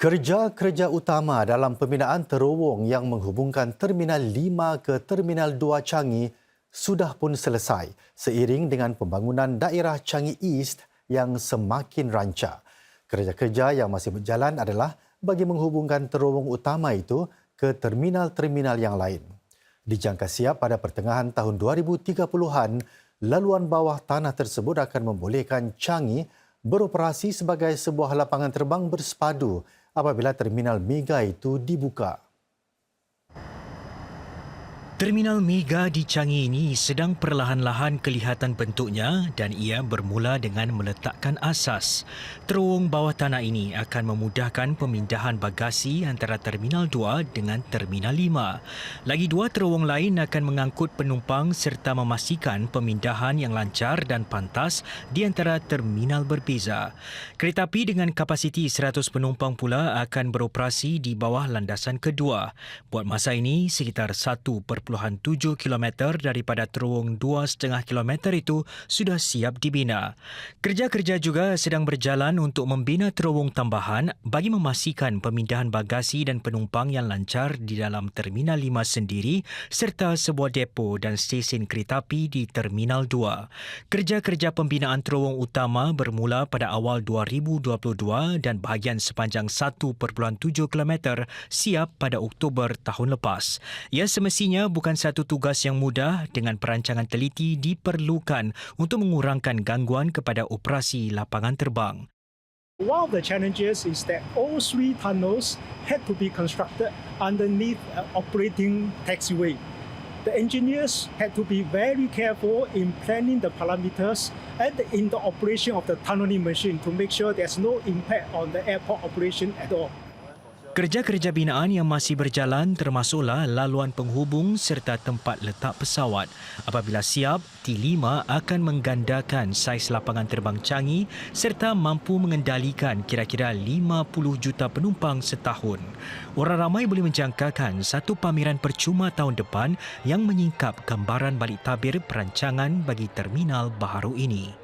Kerja-kerja utama dalam pembinaan terowong yang menghubungkan Terminal 5 ke Terminal 2 Changi sudah pun selesai seiring dengan pembangunan daerah Changi East yang semakin rancak. Kerja-kerja yang masih berjalan adalah bagi menghubungkan terowong utama itu ke terminal-terminal yang lain. Dijangka siap pada pertengahan tahun 2030-an, laluan bawah tanah tersebut akan membolehkan Changi beroperasi sebagai sebuah lapangan terbang bersepadu apabila terminal mega itu dibuka. Terminal Mega di Changi ini sedang perlahan-lahan kelihatan bentuknya dan ia bermula dengan meletakkan asas. Terowong bawah tanah ini akan memudahkan pemindahan bagasi antara Terminal 2 dengan Terminal 5. Lagi dua terowong lain akan mengangkut penumpang serta memastikan pemindahan yang lancar dan pantas di antara terminal berbeza. Kereta api dengan kapasiti 100 penumpang pula akan beroperasi di bawah landasan kedua. Buat masa ini, sekitar 1.7 km daripada terowong 2,5 km itu sudah siap dibina. Kerja-kerja juga sedang berjalan untuk membina terowong tambahan bagi memastikan pemindahan bagasi dan penumpang yang lancar di dalam Terminal 5 sendiri serta sebuah depo dan stesen kereta api di Terminal 2. Kerja-kerja pembinaan terowong utama bermula pada awal 2022 dan bahagian sepanjang 1.7 km siap pada Oktober tahun lepas. Ia semestinya bukan satu tugas yang mudah dengan perancangan teliti diperlukan untuk mengurangkan gangguan kepada operasi lapangan terbang. One of the challenges is that all three tunnels had to be constructed underneath an operating taxiway. The engineers had to be very careful in planning the parameters and in the operation of the tunneling machine to make sure there's no impact on the airport operation at all. Kerja-kerja binaan yang masih berjalan termasuklah laluan penghubung serta tempat letak pesawat. Apabila siap, T5 akan menggandakan saiz lapangan terbang Changi serta mampu mengendalikan kira-kira 50 juta penumpang setahun. Orang ramai boleh menjangkakan satu pameran percuma tahun depan yang menyingkap gambaran balik tabir perancangan bagi terminal baharu ini.